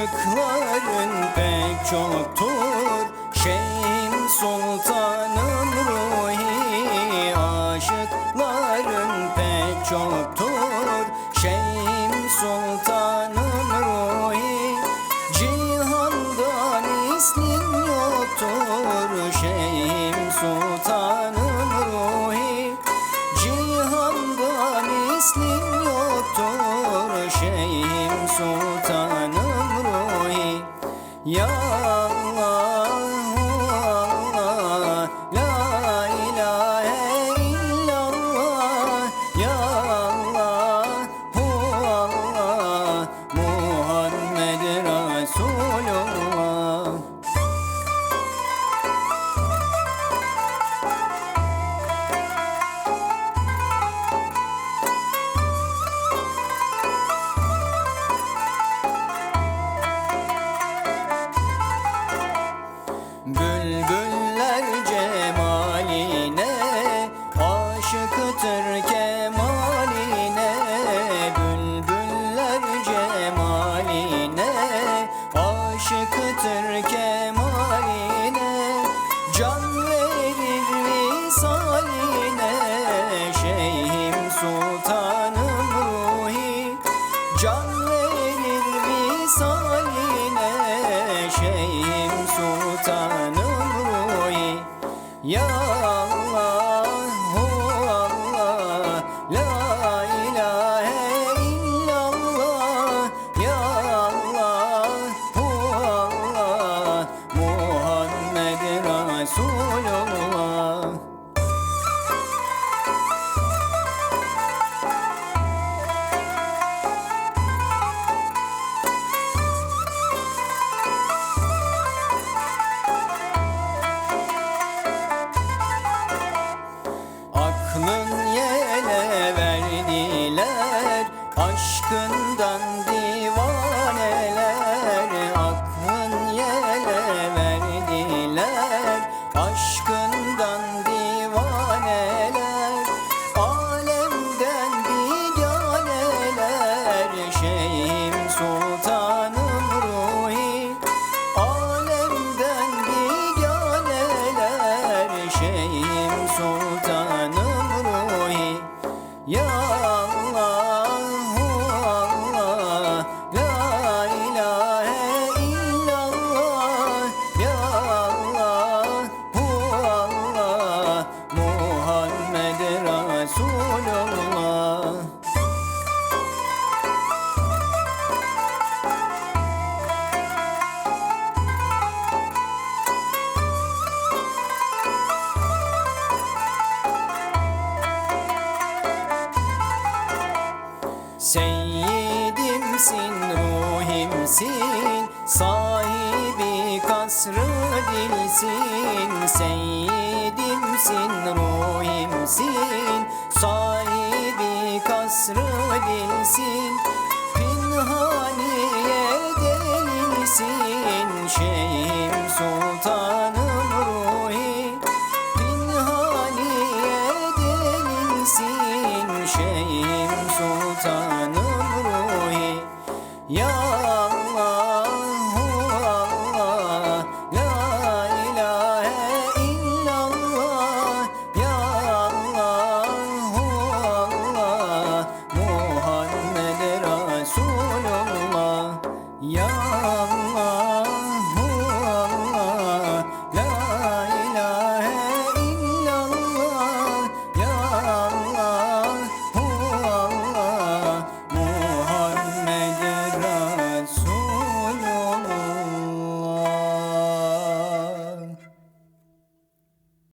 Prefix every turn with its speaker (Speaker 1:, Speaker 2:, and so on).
Speaker 1: Aşıkların pek çoktur. Şeyhin sultanın ruhi Aşıkların pek çoktur. Şeyhin sultanın ruhi Cihandan ismin yoktur. Şeyhin sultanın John Aşkından divaneler aklın yele verdiler. Aşk Seyyidimsin, ruhimsin Sahibi kasrı dilsin Seyyidimsin, ruhimsin Sahibi kasrı dilsin Pinhani